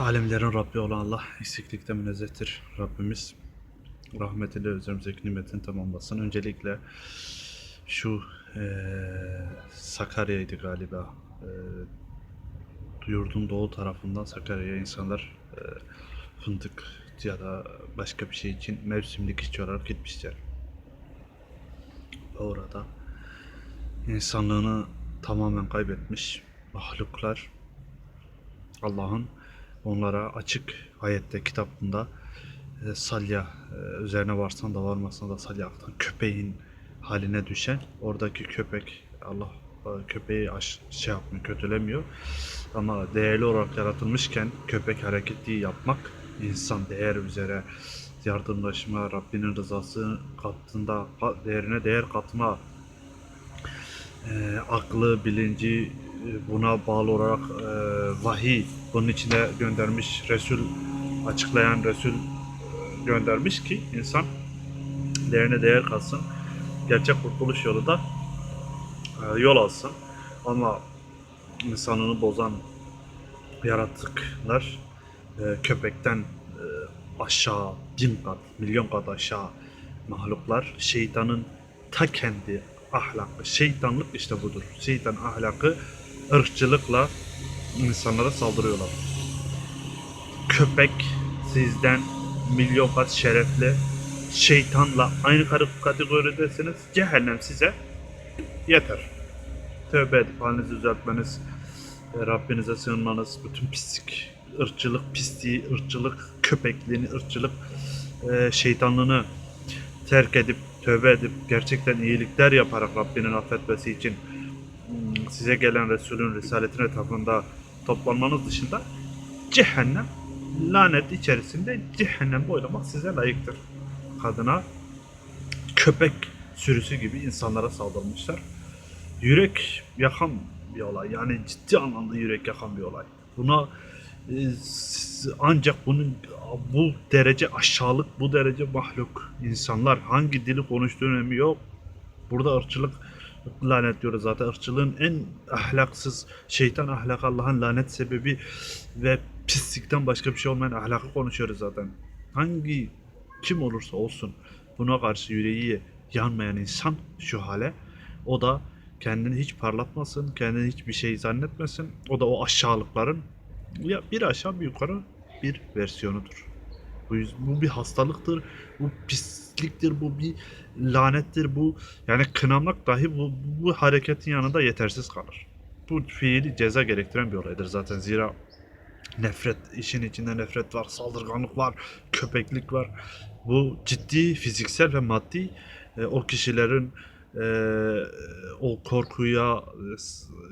Alemlerin Rabbi olan Allah eksiklikten münezzehtir Rabbimiz. Rahmetiyle üzerimizdeki nimetini tamamlasın. Öncelikle şu eee Sakarya'ydı galiba. Eee yurdun doğu tarafından Sakarya'ya insanlar eee, fındık ya da başka bir şey için mevsimlik işçi olarak gitmişler. Orada insanlığını tamamen kaybetmiş mahluklar Allah'ın onlara açık ayette kitabında e, salya e, üzerine varsan da varmasan da salya aktan köpeğin haline düşen oradaki köpek Allah e, köpeği aş, şey yapmıyor kötülemiyor. Ama değerli olarak yaratılmışken köpek hareketi yapmak insan değer üzere yardımlaşma Rabbinin rızası katında değerine değer katma e, aklı, bilinci buna bağlı olarak e, vahiy bunun içine göndermiş Resul açıklayan Resul e, göndermiş ki insan değerine değer katsın. Gerçek kurtuluş yolu da e, yol alsın. Ama insanını bozan yaratıklar köpekten aşağı bin kat, milyon kat aşağı mahluklar şeytanın ta kendi ahlakı, şeytanlık işte budur. Şeytan ahlakı ırkçılıkla insanlara saldırıyorlar. Köpek sizden milyon kat şerefli, şeytanla aynı kategoridesiniz. Cehennem size yeter. Tövbe edip halinizi düzeltmeniz, e, Rabbinize sığınmanız, bütün pislik, ırkçılık pisliği, ırkçılık köpekliğini, ırkçılık e, şeytanlığını terk edip tövbe edip gerçekten iyilikler yaparak Rabbinin affetmesi için size gelen Resulün risaletin etrafında toplanmanız dışında cehennem lanet içerisinde cehennemde oynamak size layıktır. Kadına köpek sürüsü gibi insanlara saldırmışlar. Yürek yakan bir olay. Yani ciddi anlamda yürek yakan bir olay. Buna e, ancak bunun bu derece aşağılık, bu derece mahluk insanlar hangi dili konuştuğu önemi yok. Burada ırkçılık lanetliyoruz zaten. Irkçılığın en ahlaksız, şeytan ahlak Allah'ın lanet sebebi ve pislikten başka bir şey olmayan ahlakı konuşuyoruz zaten. Hangi kim olursa olsun buna karşı yüreği yanmayan insan şu hale o da kendini hiç parlatmasın, kendini hiçbir şey zannetmesin. O da o aşağılıkların ya bir aşağı bir yukarı bir versiyonudur. Yüz- bu bir hastalıktır, bu pisliktir, bu bir lanettir, bu yani kınamak dahi bu, bu hareketin yanında yetersiz kalır. Bu fiili ceza gerektiren bir olaydır zaten zira nefret, işin içinde nefret var, saldırganlık var, köpeklik var. Bu ciddi fiziksel ve maddi e, o kişilerin e, o korkuya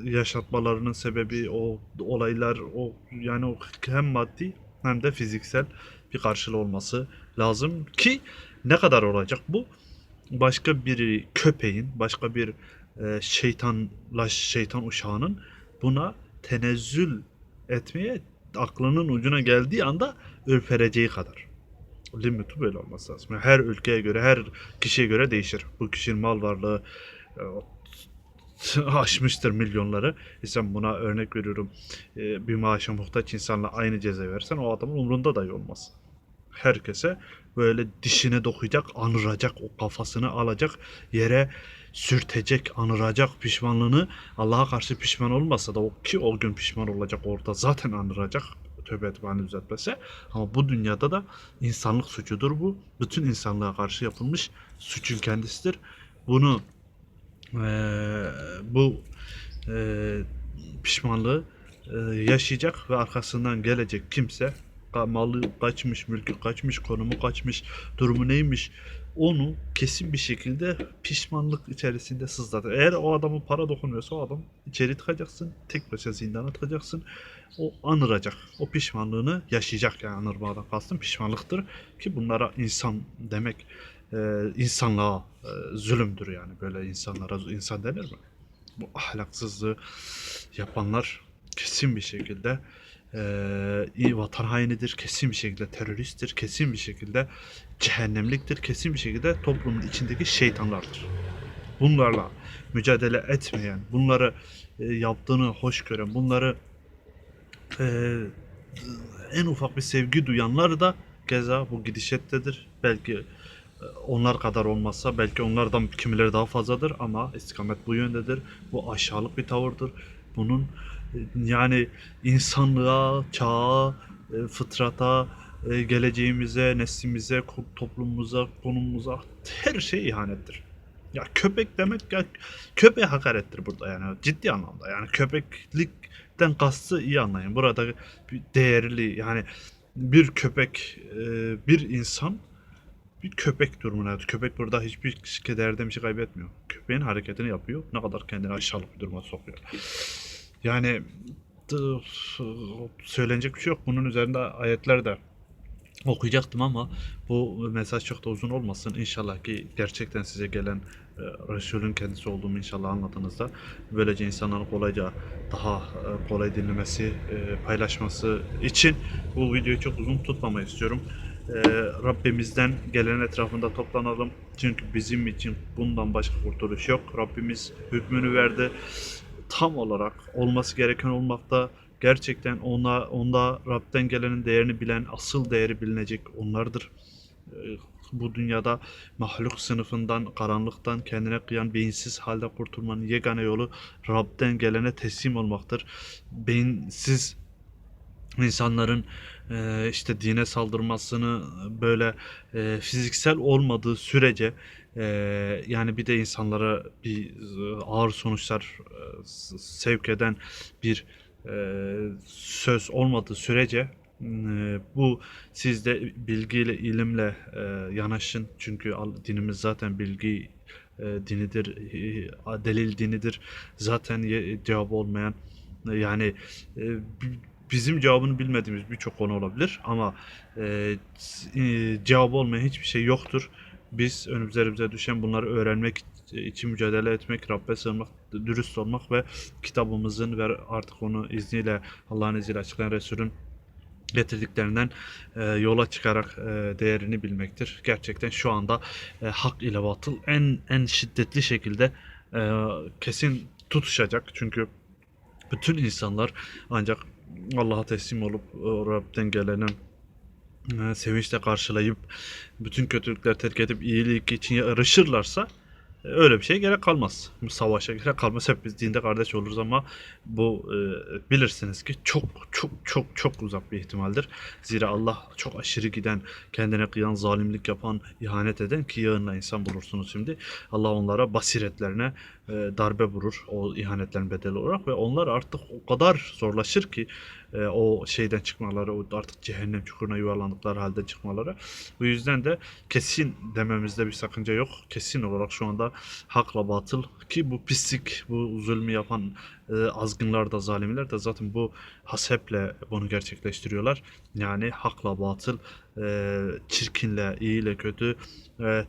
e, yaşatmalarının sebebi o olaylar o yani o hem maddi hem de fiziksel bir karşılığı olması lazım ki ne kadar olacak bu başka bir köpeğin başka bir e, şeytanlaş şeytan uşağının buna tenezzül etmeye aklının ucuna geldiği anda ürpereceği kadar. Limiti böyle olması lazım. Her ülkeye göre, her kişiye göre değişir. Bu kişinin mal varlığı e, aşmıştır milyonları. E sen buna örnek veriyorum e, bir maaşa muhtaç insanla aynı ceza versen o adamın umrunda dahi olmaz. Herkese böyle dişine dokuyacak, anıracak, o kafasını alacak, yere sürtecek, anıracak pişmanlığını Allah'a karşı pişman olmasa da o ki o gün pişman olacak orada zaten anıracak tövbe edip halini düzeltmese. Ama bu dünyada da insanlık suçudur bu. Bütün insanlığa karşı yapılmış suçun kendisidir. Bunu bu eee, pişmanlığı eee, yaşayacak ve arkasından gelecek kimse malı kaçmış, mülkü kaçmış, konumu kaçmış, durumu neymiş onu kesin bir şekilde pişmanlık içerisinde sızlatır. Eğer o adamın para dokunuyorsa o adam içeri tıkacaksın, tek başına zindana tıkacaksın. O anıracak, o pişmanlığını yaşayacak yani anırmadan kastım pişmanlıktır ki bunlara insan demek e, insanlığa e, zulümdür yani böyle insanlara insan denir mi? Bu ahlaksızlığı yapanlar kesin bir şekilde e, vatan hainidir, kesin bir şekilde teröristtir, kesin bir şekilde cehennemliktir, kesin bir şekilde toplumun içindeki şeytanlardır. Bunlarla mücadele etmeyen, bunları e, yaptığını hoş gören, bunları e, en ufak bir sevgi duyanlar da keza bu gidişettedir. Belki onlar kadar olmazsa belki onlardan kimileri daha fazladır ama istikamet bu yöndedir. Bu aşağılık bir tavırdır. Bunun e, yani insanlığa, çağa, e, fıtrata, e, geleceğimize, neslimize, toplumumuza, konumumuza her şey ihanettir. Ya köpek demek ya köpeğe hakarettir burada yani ciddi anlamda. Yani köpeklikten kastı iyi anlayın. Burada bir değerli yani bir köpek, bir insan bir köpek durumuna. Köpek burada hiçbir kederde bir şey kaybetmiyor. Köpeğin hareketini yapıyor. Ne kadar kendini aşağılık bir duruma sokuyor. Yani söylenecek bir şey yok. Bunun üzerinde ayetler de okuyacaktım ama bu mesaj çok da uzun olmasın. İnşallah ki gerçekten size gelen e, Resulün kendisi olduğumu inşallah anlatınızda böylece insanların kolayca daha e, kolay dinlemesi, e, paylaşması için bu videoyu çok uzun tutmamayı istiyorum. E, Rabbimizden gelen etrafında toplanalım. Çünkü bizim için bundan başka kurtuluş yok. Rabbimiz hükmünü verdi. Tam olarak olması gereken olmakta. Gerçekten ona onda Rab'den gelenin değerini bilen, asıl değeri bilinecek onlardır. E, Bu dünyada mahluk sınıfından, karanlıktan kendine kıyan beyinsiz halde kurtulmanın yegane yolu Rab'den gelene teslim olmaktır. Beyinsiz insanların e, işte dine saldırmasını böyle e, fiziksel olmadığı sürece e, yani bir de insanlara bir e, ağır sonuçlar e, sevk eden bir e, söz olmadığı sürece e, bu sizde bilgiyle ilimle e, yanaşın. Çünkü dinimiz zaten bilgi e, dinidir delil dinidir. Zaten cevabı olmayan yani bizim cevabını bilmediğimiz birçok konu olabilir ama e, e, cevabı olmayan hiçbir şey yoktur. Biz önümüze düşen bunları öğrenmek için mücadele etmek, Rabbe sığınmak, dürüst olmak ve kitabımızın ve artık onu izniyle Allah'ın izniyle açıklayan Resul'ün getirdiklerinden e, yola çıkarak e, değerini bilmektir. Gerçekten şu anda e, hak ile batıl en en şiddetli şekilde e, kesin tutuşacak. Çünkü bütün insanlar ancak Allah'a teslim olup Rab'den gelenin e, sevinçle karşılayıp bütün kötülükleri terk edip iyilik için yarışırlarsa e, öyle bir şeye gerek kalmaz. Savaşa gerek kalmaz. Hep biz dinde kardeş oluruz ama bu e, bilirsiniz ki çok çok çok çok uzak bir ihtimaldir. Zira Allah çok aşırı giden, kendine kıyan, zalimlik yapan, ihanet eden ki yağınla insan bulursunuz şimdi. Allah onlara basiretlerine e, darbe vurur o ihanetlerin bedeli olarak ve onlar artık o kadar zorlaşır ki e, o şeyden çıkmaları, o artık cehennem çukuruna yuvarlandıkları halde çıkmaları. Bu yüzden de kesin dememizde bir sakınca yok. Kesin olarak şu anda hakla batıl ki bu pislik, bu zulmü yapan e, azgınlar da zalimler de zaten bu haseple bunu gerçekleştiriyorlar. Yani hakla batıl, e, çirkinle, iyiyle kötü,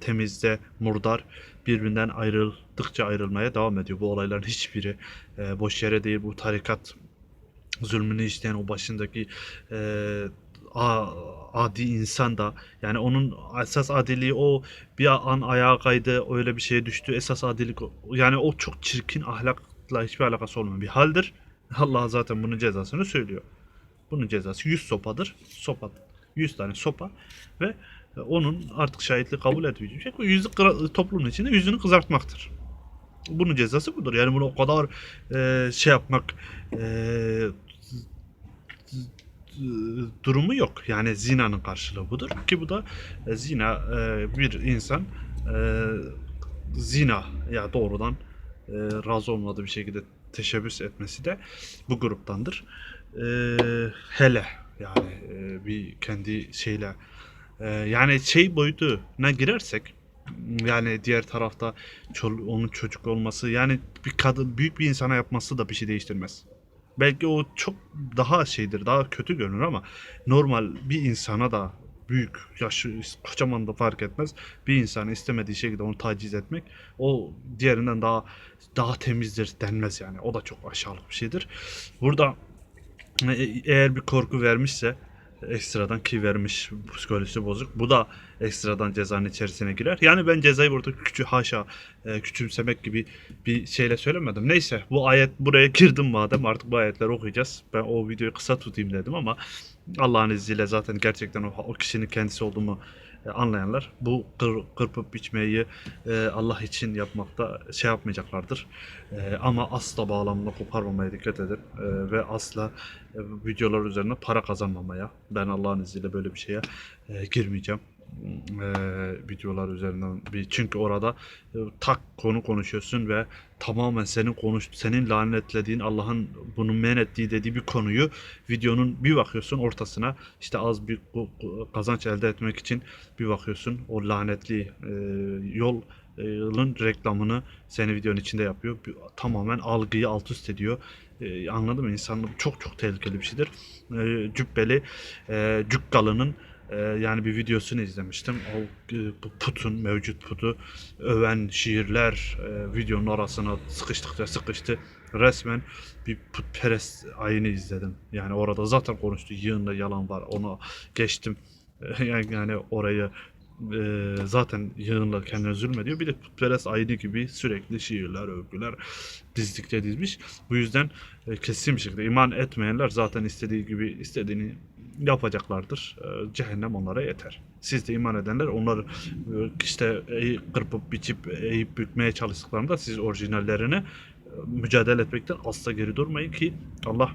temizle murdar birbirinden ayrıldıkça ayrılmaya devam ediyor. Bu olayların hiçbiri e, boş yere değil. Bu tarikat zulmünü işleyen o başındaki e, adi insan da yani onun esas adiliği o bir an ayağa kaydı öyle bir şeye düştü esas adilik yani o çok çirkin ahlakla hiçbir alakası olmayan bir haldir. Allah zaten bunun cezasını söylüyor. Bunun cezası 100 sopadır. Sopa 100 tane sopa ve onun artık şahitliği kabul etmeyecek şey. O yüzü toplumun içinde yüzünü kızartmaktır. Bunun cezası budur. Yani bunu o kadar e, şey yapmak e, durumu yok. Yani zinanın karşılığı budur. Ki bu da e, zina e, bir insan e, zina ya doğrudan e, razı olmadığı bir şekilde teşebbüs etmesi de bu gruptandır. E, hele yani e, bir kendi şeyle e, yani şey boyutuna girersek yani diğer tarafta onun çocuk olması yani bir kadın büyük bir insana yapması da bir şey değiştirmez. Belki o çok daha şeydir, daha kötü görünür ama normal bir insana da büyük, yaşı, kocaman da fark etmez. Bir insanı istemediği şekilde onu taciz etmek o diğerinden daha daha temizdir denmez yani. O da çok aşağılık bir şeydir. Burada eğer bir korku vermişse ekstradan ki vermiş psikolojisi bozuk. Bu da ekstradan cezanın içerisine girer. Yani ben cezayı burada küçü haşa e, küçümsemek gibi bir şeyle söylemedim. Neyse bu ayet buraya girdim madem artık bu ayetleri okuyacağız. Ben o videoyu kısa tutayım dedim ama Allah'ın izniyle zaten gerçekten o, o kişinin kendisi olduğumu e, anlayanlar bu kır, kırpıp biçmeyi e, Allah için yapmakta şey yapmayacaklardır. E, ama asla bağlamını koparmamaya dikkat edin E, ve asla e, videolar üzerine para kazanmamaya ben Allah'ın izniyle böyle bir şeye e, girmeyeceğim. E, videolar üzerinden bir çünkü orada e, tak konu konuşuyorsun ve tamamen senin konuş senin lanetlediğin Allah'ın bunu men ettiği dediği bir konuyu videonun bir bakıyorsun ortasına işte az bir kazanç elde etmek için bir bakıyorsun o lanetli e, yol e, yılın reklamını seni videonun içinde yapıyor. Tamamen algıyı alt üst ediyor. E, anladın mı? İnsanlık çok çok tehlikeli bir şeydir. E, cübbeli e, Cükkalı'nın e, yani bir videosunu izlemiştim. O e, bu putun mevcut putu öven şiirler e, videonun arasına sıkıştıkça sıkıştı. Resmen bir putperest ayini izledim. Yani orada zaten konuştu. Yığında yalan var. Onu geçtim. Yani, yani orayı e, zaten yığınla kendine zulmediyor. Bir de putperest ayini gibi sürekli şiirler, övgüler dizdikçe dizmiş. Bu yüzden kesin bir şekilde iman etmeyenler zaten istediği gibi istediğini yapacaklardır. E, cehennem onlara yeter. Siz de iman edenler onları e, işte eğ- kırpıp biçip eğip bükmeye çalıştıklarında siz orijinallerini e, mücadele etmekten asla geri durmayın ki Allah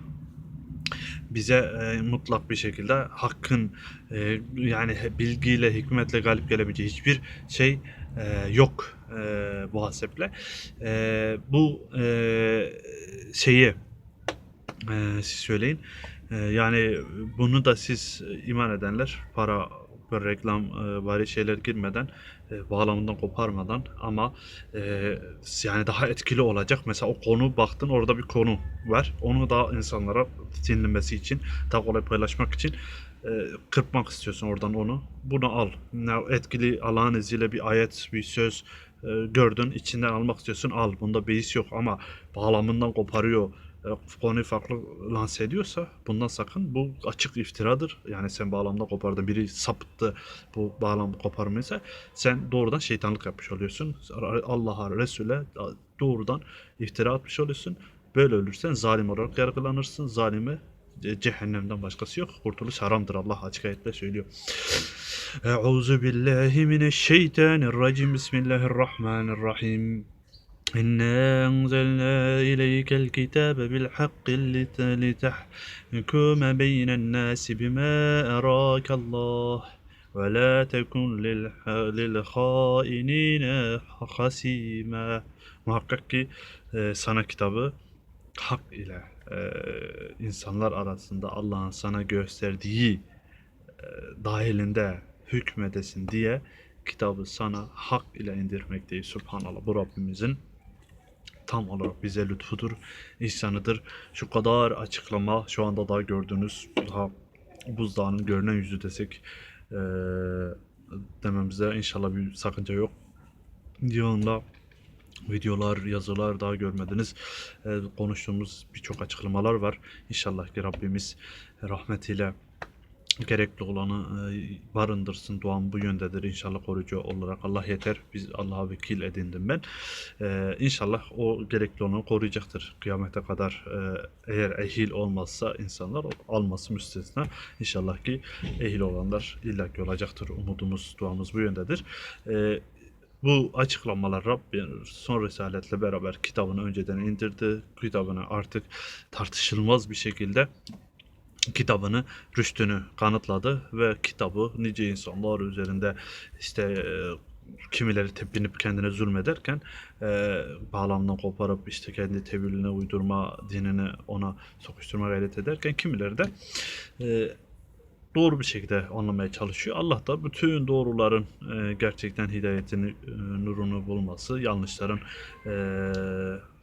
bize e, mutlak bir şekilde hakkın e, yani bilgiyle hikmetle galip gelebileceği hiçbir şey e, yok e, bu haseple. E, bu e, şeyi e, siz söyleyin. E, yani bunu da siz e, iman edenler para reklam e, bari şeyler girmeden e, bağlamından koparmadan ama yani daha etkili olacak. Mesela o konu baktın orada bir konu var. Onu da insanlara dinlemesi için daha kolay paylaşmak için kırpmak istiyorsun oradan onu. Bunu al. Etkili Allah'ın izniyle bir ayet, bir söz gördün, içinden almak istiyorsun al. Bunda beis yok ama bağlamından koparıyor konuyu farklı lanse ediyorsa bundan sakın. Bu açık iftiradır. Yani sen bağlamda kopardın. Biri sapıttı bu bağlam koparmaysa sen doğrudan şeytanlık yapmış oluyorsun. Allah'a, Resul'e doğrudan iftira atmış oluyorsun. Böyle ölürsen zalim olarak yargılanırsın. Zalime e, cehennemden başkası yok. Kurtuluş haramdır. Allah açık ayetle söylüyor. Euzu billahi mineşşeytanirracim. Bismillahirrahmanirrahim. إنا أنزلنا إليك الكتاب بالحق لت- لتحكم بين الناس بما أراك الله ولا تكن للح- للخائنين خصيما Muhakkak ki e, sana kitabı hak ile e, insanlar arasında Allah'ın sana gösterdiği e, dahilinde hükmedesin diye kitabı sana hak ile indirmekteyiz. Subhanallah. Bu Rabbimizin tam olarak bize lütfudur, ihsanıdır. Şu kadar açıklama şu anda daha gördüğünüz daha buzdağının görünen yüzü desek eee dememizde inşallah bir sakınca yok. Yığında videolar, yazılar daha görmediniz. Eee, konuştuğumuz birçok açıklamalar var. İnşallah ki Rabbimiz rahmetiyle gerekli olanı e, barındırsın. Duam bu yöndedir. İnşallah koruyucu olarak Allah yeter. Biz Allah'a vekil edindim ben. E, inşallah o gerekli olanı koruyacaktır. Kıyamete kadar eğer ehil olmazsa insanlar alması müstesna. İnşallah ki ehil olanlar illaki olacaktır. Umudumuz, duamız bu yöndedir. E, bu açıklamalar Rabbim son risaletle beraber kitabını önceden indirdi. Kitabını artık tartışılmaz bir şekilde kitabını, rüştünü kanıtladı ve kitabı nice insanlar üzerinde işte e, kimileri tepinip kendine zulmederken e, bağlamdan koparıp işte kendi tevilline uydurma dinini ona sokuşturma gayret ederken kimileri de e, doğru bir şekilde anlamaya çalışıyor. Allah da bütün doğruların e, gerçekten hidayetini, e, nurunu bulması, yanlışların e,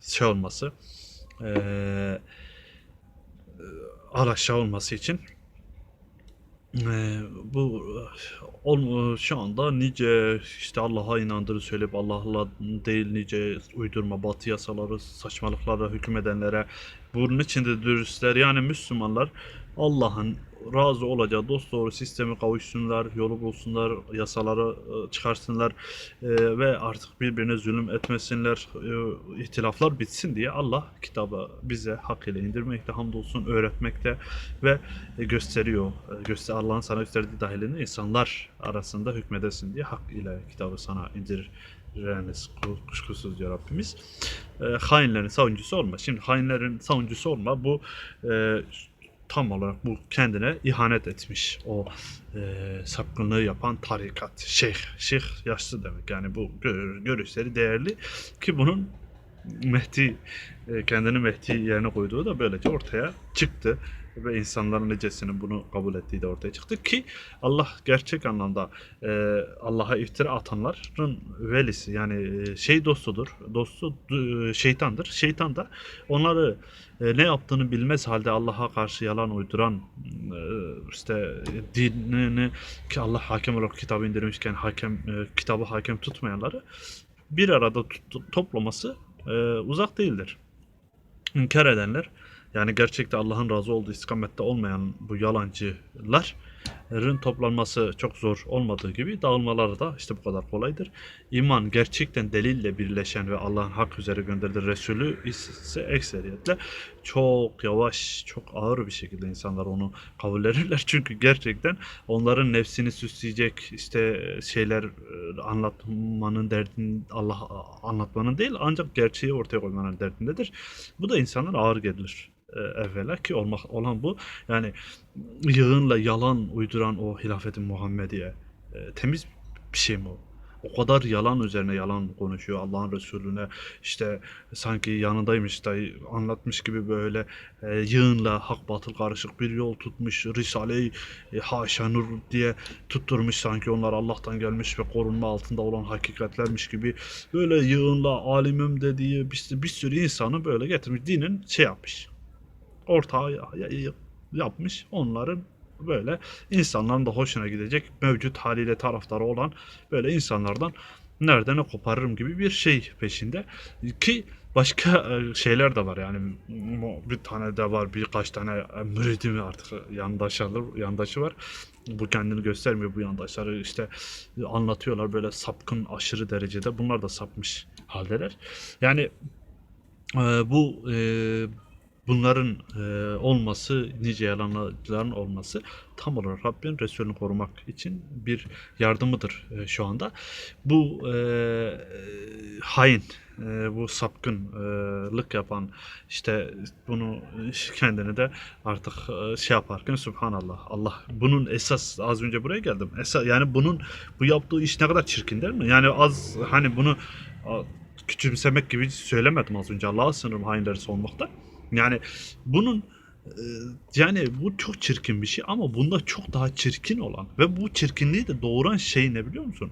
şey olması, e, alaşağı olması için. E, bu ol- şu anda nice işte Allah'a inandığını söyleyip Allah'la değil nice uydurma batı yasaları saçmalıklara hükmedenlere bunun içinde dürüstler. Yani Müslümanlar Allah'ın razı olacağı dost doğru sistemi kavuşsunlar, yolu bulsunlar, yasaları e, çıkarsınlar e, ve artık birbirine zulüm etmesinler, e, ihtilaflar bitsin diye Allah kitabı bize hak ile indirmekte, hamdolsun öğretmekte ve gösteriyor. Göster Allah'ın sana gösterdiği dahilinde insanlar arasında hükmedesin diye hak ile kitabı sana indiririz kuşkusuz diyor Rabbimiz. E, hainlerin savuncusu olma. Şimdi hainlerin savuncusu olma bu e, tam olarak bu kendine ihanet etmiş. O e, sapkınlığı yapan tarikat, şeyh. Şeyh yaşlı demek. Yani bu gör- görüşleri değerli ki bunun Mehdi e, kendini Mehdi yerine koyduğu da böylece ortaya çıktı ve insanların necesinin bunu kabul ettiği de ortaya çıktı ki Allah gerçek anlamda e, Allah'a iftira atanların velisi yani e, şey dostudur. Dostu e, şeytandır. Şeytan da onları e, ne yaptığını bilmez halde Allah'a karşı yalan uyduran e, işte dinini ki Allah hakem olarak kitabı indirmişken hakem e, kitabı hakem tutmayanları bir arada toplaması e, uzak değildir. İnkar edenler yani gerçekte Allah'ın razı olduğu istikamette olmayan bu yalancıların toplanması çok zor olmadığı gibi dağılmaları da işte bu kadar kolaydır. İman gerçekten delille birleşen ve Allah'ın hak üzere gönderdiği Resulü ise ekseriyetle çok yavaş, çok ağır bir şekilde insanlar onu kabullenirler. Çünkü gerçekten onların nefsini süsleyecek işte şeyler e, anlatmanın derdin Allah anlatmanın değil ancak gerçeği ortaya koymanın derdindedir. Bu da insanlara ağır gelir evvela ki olmak olan bu. Yani yığınla yalan uyduran o hilafeti Muhammediye e, temiz bir şey mi o? O kadar yalan üzerine yalan konuşuyor Allah'ın Resulüne işte sanki yanındaymış da anlatmış gibi böyle e, yığınla hak batıl karışık bir yol tutmuş Risale-i e, Haşa diye tutturmuş sanki onlar Allah'tan gelmiş ve korunma altında olan hakikatlermiş gibi böyle yığınla alimim dediği bir, bir sürü insanı böyle getirmiş dinin şey yapmış ortağı ya- ya- yapmış. Onların böyle insanların da hoşuna gidecek mevcut haliyle taraftarı olan böyle insanlardan nereden ne koparırım gibi bir şey peşinde. Ki başka e, şeyler de var yani. Bir tane de var birkaç tane e, müridi mi artık yandaşı, alır- yandaşı var. Bu kendini göstermiyor bu yandaşları işte anlatıyorlar böyle sapkın aşırı derecede. Bunlar da sapmış haldeler. Yani e, bu e, bunların e, olması, nice yalanların olması tam olarak Rabbin Resulünü korumak için bir yardımıdır e, şu anda. Bu e, hain, e, bu sapkınlık yapan, işte bunu kendini de artık e, şey yaparken Subhanallah, Allah bunun esas az önce buraya geldim. Esas yani bunun bu yaptığı iş ne kadar çirkin değil mi? Yani az hani bunu küçümsemek gibi söylemedim az önce. Allah'a sınırım hainleri savunmakta. Yani bunun e, yani bu çok çirkin bir şey ama bunda çok daha çirkin olan ve bu çirkinliği de doğuran şey ne biliyor musun?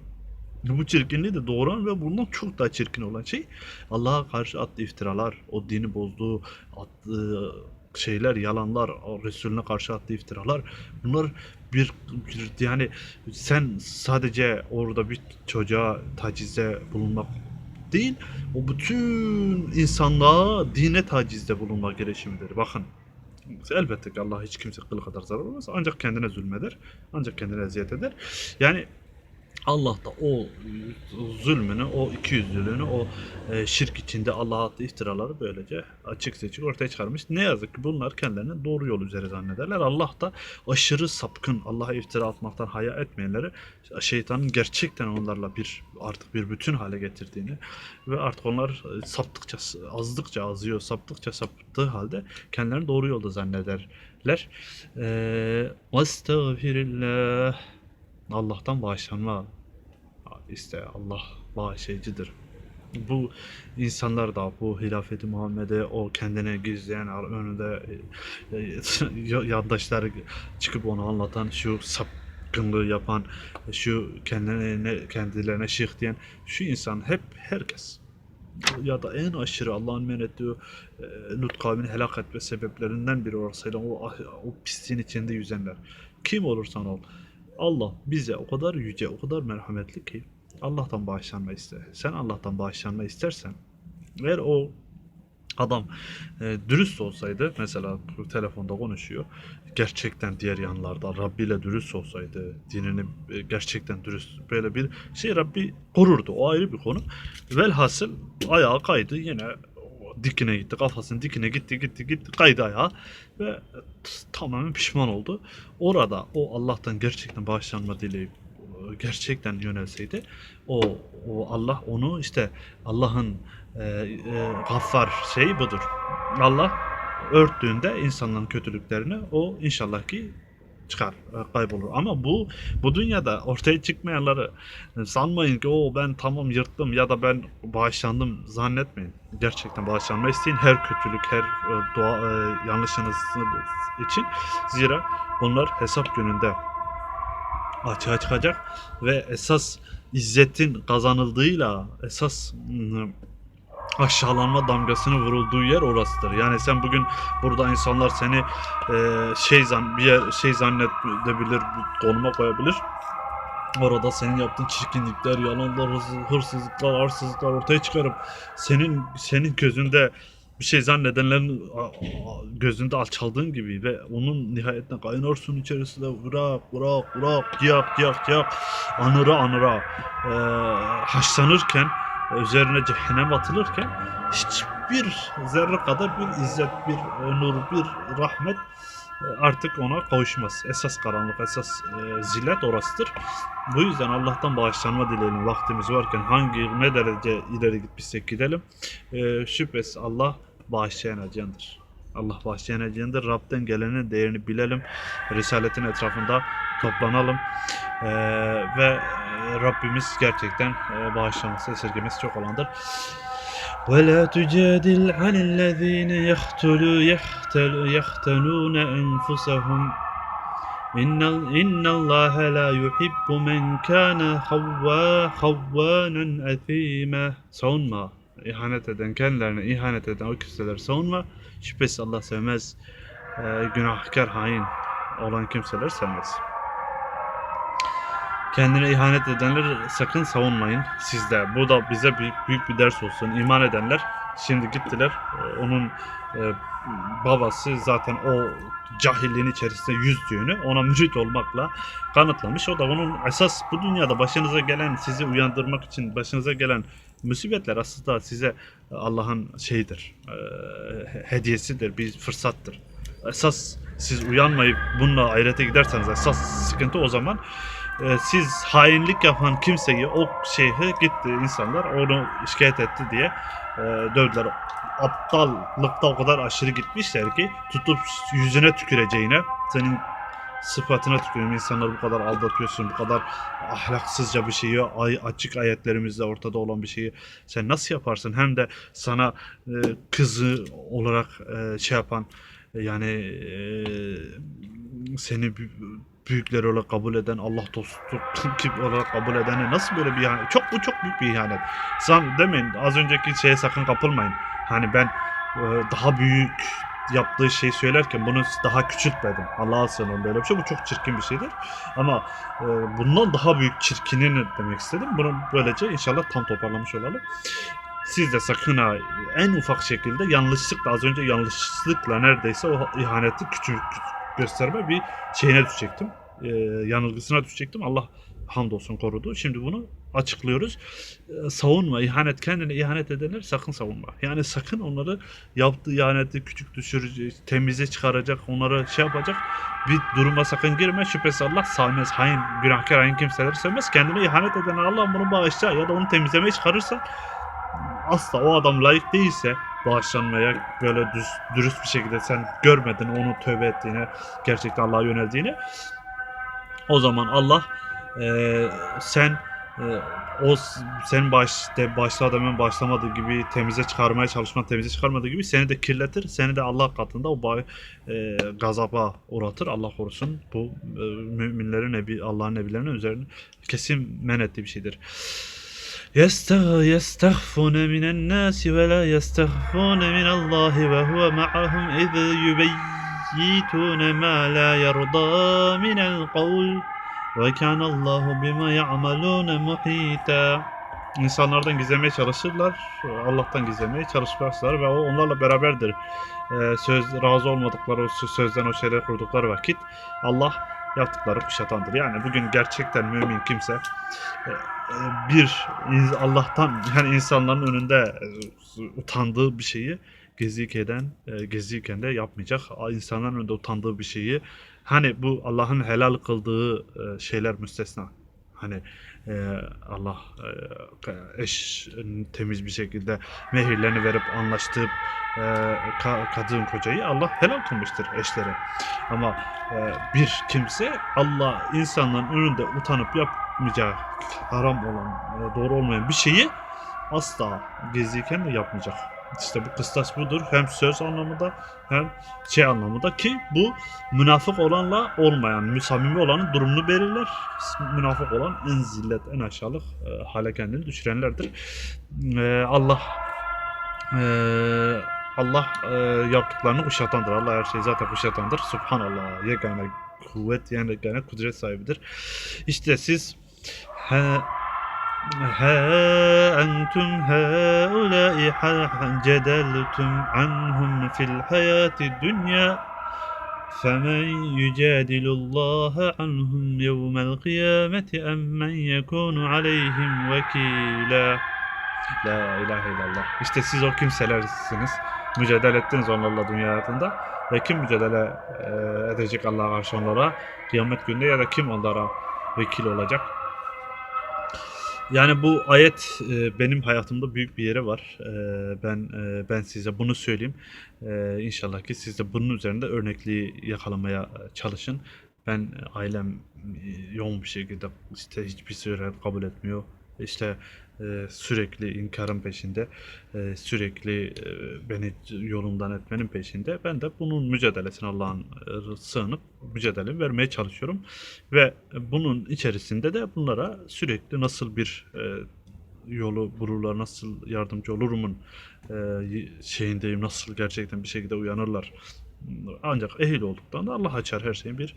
Bu çirkinliği de doğuran ve bundan çok daha çirkin olan şey Allah'a karşı attığı iftiralar, o dini bozduğu attığı şeyler, yalanlar, Resulüne karşı attığı iftiralar bunlar bir, bir yani sen sadece orada bir çocuğa tacizde bulunmak değil, o bütün insanlığa dine tacizde bulunma girişimidir. Bakın elbette ki Allah hiç kimse kılı kadar zarar vermez. Ancak kendine zulmeder. Ancak kendine eziyet eder. Yani Allah da o zulmünü, o ikiyüzlülüğünü, o e, şirk içinde Allah'a attığı iftiraları böylece açık seçik ortaya çıkarmış. Ne yazık ki bunlar kendilerini doğru yol üzere zannederler. Allah da aşırı sapkın, Allah'a iftira atmaktan haya etmeyenleri şeytanın gerçekten onlarla bir artık bir bütün hale getirdiğini ve artık onlar e, saptıkça azdıkça azıyor, saptıkça saptığı halde kendilerini doğru yolda zannederler. Eee Estağfirullah. Allah'tan bağışlanma iste Allah bağışlayıcıdır. Bu insanlar da bu hilafeti Muhammed'e o kendine gizleyen önünde e, e, yandaşlar çıkıp onu anlatan şu sapkınlığı yapan şu kendilerine kendilerine şeyh diyen şu insan hep herkes ya da en aşırı Allah'ın men ettiği e, Lut kavmini helak etme sebeplerinden biri orasıyla o, o pisliğin içinde yüzenler. Kim olursan ol. Allah bize o kadar yüce, o kadar merhametli ki Allah'tan bağışlanma iste. Sen Allah'tan bağışlanma istersen eğer o Adam e, dürüst olsaydı mesela telefonda konuşuyor. Gerçekten diğer yanlarda Rabbi ile dürüst olsaydı dinini e, gerçekten dürüst böyle bir şey Rabbi korurdu. O ayrı bir konu. Velhasıl ayağa kaydı yine dikine gitti kafasının dikine gitti gitti gitti kaydı ayağa ve tamamen pişman oldu. Orada o Allah'tan gerçekten bağışlanma dileyip e, gerçekten yönelseydi o, o Allah onu işte Allah'ın e, e, gaffar şeyi budur. Allah örttüğünde insanların kötülüklerini o inşallah ki çıkar, e, kaybolur. Ama bu bu dünyada ortaya çıkmayanları sanmayın ki o ben tamam yırttım ya da ben bağışlandım zannetmeyin. Gerçekten bağışlanma isteyin her kötülük, her e, dua e, yanlışınız için. Zira bunlar hesap gününde açığa çıkacak ve esas izzetin kazanıldığıyla esas ım, aşağılanma damgasını vurulduğu yer orasıdır. Yani sen bugün burada insanlar seni e, şey zan bir yer, şey zannedebilir, konuma koyabilir. Orada senin yaptığın çirkinlikler, yalanlar, hırsız- hırsızlıklar, arsızlıklar ortaya çıkarıp senin senin gözünde bir şey zannedenlerin gözünde alçaldığın gibi ve onun nihayetinde kaynarsın içerisinde bırak bırak bırak yak yak yak anıra anıra e, haşlanırken üzerine cehennem atılırken hiçbir zerre kadar bir izzet, bir nur, bir rahmet e, artık ona kavuşmaz. Esas karanlık, esas e, zillet orasıdır. Bu yüzden Allah'tan bağışlanma dileyelim vaktimiz varken hangi ne derece ileri gitmişsek gidelim. E, şüphesiz Allah bağışlayan acandır. Allah bağışlayan acandır. Rab'den gelenin değerini bilelim. Risaletin etrafında toplanalım. E, ve e, Rabbimiz gerçekten e, bağışlaması, esirgemesi çok olandır. ولا تجادل عن الذين يختلوا يختل يختنون أنفسهم إن إن الله لا يحب من كان خوا خوانا أثيما savunma ihanet eden kendilerine ihanet eden o kimseleri savunma şüphesiz Allah sevmez Ee, günahkar hain olan kimseler sevmez kendine ihanet edenleri sakın savunmayın siz de. Bu da bize büyük, büyük bir ders olsun. İman edenler şimdi gittiler. Ee, Onun e, babası zaten o cahilliğin içerisinde yüzdüğünü ona mürit olmakla kanıtlamış. O da onun esas bu dünyada başınıza gelen sizi uyandırmak için başınıza gelen musibetler aslında size Allah'ın şeyidir, e, hediyesidir, bir fırsattır. Esas siz uyanmayıp bununla ayrete giderseniz esas sıkıntı o zaman e, siz hainlik yapan kimseyi o şeyhi gitti insanlar onu şikayet etti diye e, dövdüler. Aptallıkta o kadar aşırı gitmişler ki tutup yüzüne tüküreceğine senin sıfatına tükürüyorum. İnsanları bu kadar aldatıyorsun, bu kadar ahlaksızca bir şeyi, ay, açık ayetlerimizde ortada olan bir şeyi sen nasıl yaparsın? Hem de sana e, kızı olarak e, şey yapan e, yani e, seni büyükler olarak kabul eden, Allah dostu gibi olarak kabul edeni nasıl böyle bir ihanet? Çok bu çok büyük bir ihanet. Sen demeyin az önceki şeye sakın kapılmayın. Hani ben e, daha büyük yaptığı şeyi söylerken bunu daha küçültmedim. Allah'a sığınırım böyle bir şey. Bu çok çirkin bir şeydir. Ama e, bundan daha büyük çirkinini demek istedim. Bunu böylece inşallah tam toparlamış olalım. Siz de sakın ha en ufak şekilde yanlışlıkla az önce yanlışlıkla neredeyse o ihaneti küçük gösterme bir şeyine düşecektim. E, yanılgısına düşecektim. Allah hamdolsun korudu. Şimdi bunu açıklıyoruz. E, savunma, ihanet, kendine ihanet edenler sakın savunma. Yani sakın onları yaptığı ihaneti küçük düşürecek, temize çıkaracak, onları şey yapacak bir duruma sakın girme. Şüphesiz Allah sevmez. Hain, günahkar, hain kimseleri sevmez. Kendine ihanet eden Allah bunu bağışlar ya da onu temizlemeye çıkarırsa asla o adam layık değilse bağışlanmaya böyle düz, dürüst bir şekilde sen görmedin onu tövbe ettiğini, gerçekten Allah'a yöneldiğini o zaman Allah eee, sen eee, o s- senin baş, de, başta adamın başlamadığı gibi temize çıkarmaya çalışman temize çıkarmadığı gibi seni de kirletir. Seni de Allah katında o bay, eee, gazaba uğratır. Allah korusun. Bu eee, müminlerin nebi Allah'ın nebilerinin üzerine kesin men ettiği bir şeydir. يستغ- يستخفون من الناس ولا يستخفون من الله وهو معهم إذ يبيتون ما لا يرضى من القول وكان الله بما يعملون محيطا insanlardan gizlemeye çalışırlar. Allah'tan gizlemeye çalışmazlar ve o onlarla beraberdir. Ee, söz razı olmadıkları o sö- sözden o şeyler kurdukları vakit Allah yaptıkları kuşatandır. Yani bugün gerçekten mümin kimse e, e, bir in- Allah'tan yani insanların önünde e, utandığı bir şeyi geziyken e, geziyken de yapmayacak. İnsanların önünde utandığı bir şeyi hani bu Allah'ın helal kıldığı e, şeyler müstesna. Hani e, Allah e, eş temiz bir şekilde mehirlerini verip anlaştığı e, ka- kadın kocayı Allah helal kılmıştır eşlere. Ama e, bir kimse Allah insanların önünde utanıp yapmayacağı haram olan, e, doğru olmayan bir şeyi asla geziyken de yapmayacak. İşte bu kıstas budur. Hem söz anlamında hem şey anlamında ki bu münafık olanla olmayan, müsamimi olanın durumunu belirler. Münafık olan en zillet, en aşağılık e, hale kendini düşürenlerdir. E, Allah e, Allah e, yaptıklarını kuşatandır. Allah her şeyi zaten kuşatandır. Subhanallah. Yegane kuvvet, yani yegane kudret sahibidir. İşte siz he, ها أنتم هؤلاء ح- جدلتم عنهم في الحياة الدنيا فمن يجادل الله عنهم يوم القيامة أم من يكون عليهم وكيلا La ilahe illallah. İşte siz o kimselersiniz. Mücadele ettiniz onlarla dünya hayatında. Ve kim mücadele e, edecek Allah'a karşı onlara? Kıyamet gününde ya da kim onlara vekil olacak? Yani bu ayet e, benim hayatımda büyük bir yeri var. E, ben e, ben size bunu söyleyeyim. E, inşallah ki siz de bunun üzerinde örnekliği yakalamaya çalışın. Ben e, ailem e, yoğun bir şekilde işte hiçbir süre kabul etmiyor. İşte e, sürekli inkarın peşinde, e, sürekli e, beni yolumdan etmenin peşinde. Ben de bunun mücadelesine Allah'ın e, sığınıp mücadele vermeye çalışıyorum. Ve bunun içerisinde de bunlara sürekli nasıl bir e, yolu bulurlar, nasıl yardımcı olurumun şeyindeyim, nasıl gerçekten bir şekilde uyanırlar. Ancak ehil olduktan da Allah açar her şeyin bir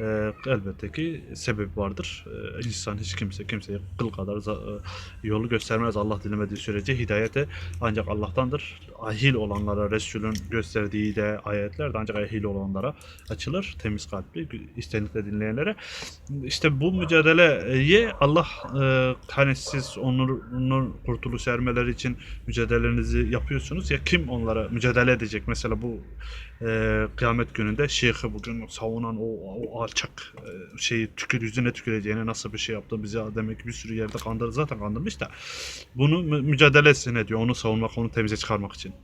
e, elbette ki sebebi vardır. E, insan hiç kimse kimseye kıl kadar e, yolu göstermez Allah dilemediği sürece hidayete ancak Allah'tandır. Ahil olanlara Resul'ün gösterdiği de ayetler de ancak ehil olanlara açılır. Temiz kalpli, istenlikle dinleyenlere. İşte bu mücadeleye Allah e, hani siz onur, onur kurtuluş ermeleri için mücadelelerinizi yapıyorsunuz ya kim onlara mücadele edecek mesela bu e, kıyamet gününde şeyhi bugün savunan o, o alçak e, şeyi tükür yüzüne tüküreceğine nasıl bir şey yaptı bizi demek ki bir sürü yerde kandırdı zaten kandırmış da. Bunu mü- mücadelesine diyor onu savunmak onu temize çıkarmak için.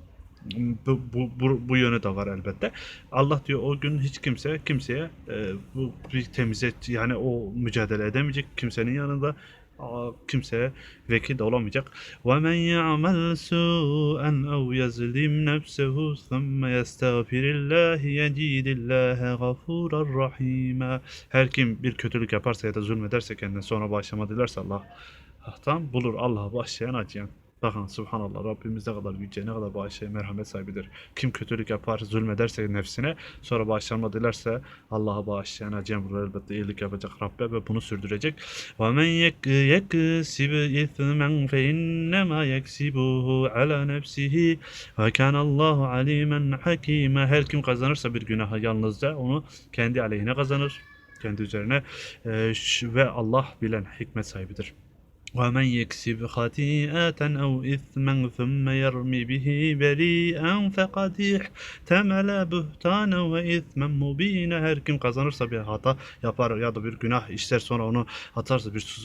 Bu, bu, bu, bu yönü de var elbette. Allah diyor o gün hiç kimse kimseye e, bu bir temize yani o mücadele edemeyecek kimsenin yanında aa, kimseye vekil de olamayacak. وَمَنْ يَعْمَلْ سُوءًا أَوْ يَظْلِمْ نَفْسَهُ ثُمَّ يَسْتَغْفِرِ اللّٰهِ يَجِدِ اللّٰهَ غَفُورًا رَحِيمًا Her kim bir kötülük yaparsa ya da zulmederse kendine sonra bağışlama dilerse Allah Allah'tan bulur Allah'a bağışlayan acıyan. Bakın subhanallah Rabbimiz ne kadar yüce, ne kadar bağışlayan, merhamet sahibidir. Kim kötülük yapar, zulmederse nefsine, sonra bağışlanma dilerse Allah'a bağışlayan, acıyan bulur elbette iyilik yapacak Rabbe ve bunu sürdürecek. وَمَنْ يَكْ- يَكْسِبْ إِثْمًا فَإِنَّمَا يَكْسِبُهُ عَلَى نَفْسِهِ وَكَانَ اللّٰهُ عَلِيمًا حَكِيمًا Her kim kazanırsa bir günahı yalnızca onu kendi aleyhine kazanır. Kendi üzerine Ee, ş- ve Allah bilen hikmet sahibidir. ومن يكسب خطيئة أو إثما ثم يرم به بريئا فقد احتمل بهتانا وإثما مبينا her kim kazanırsa bir hata yapar ya da bir günah işler sonra onu atarsa bir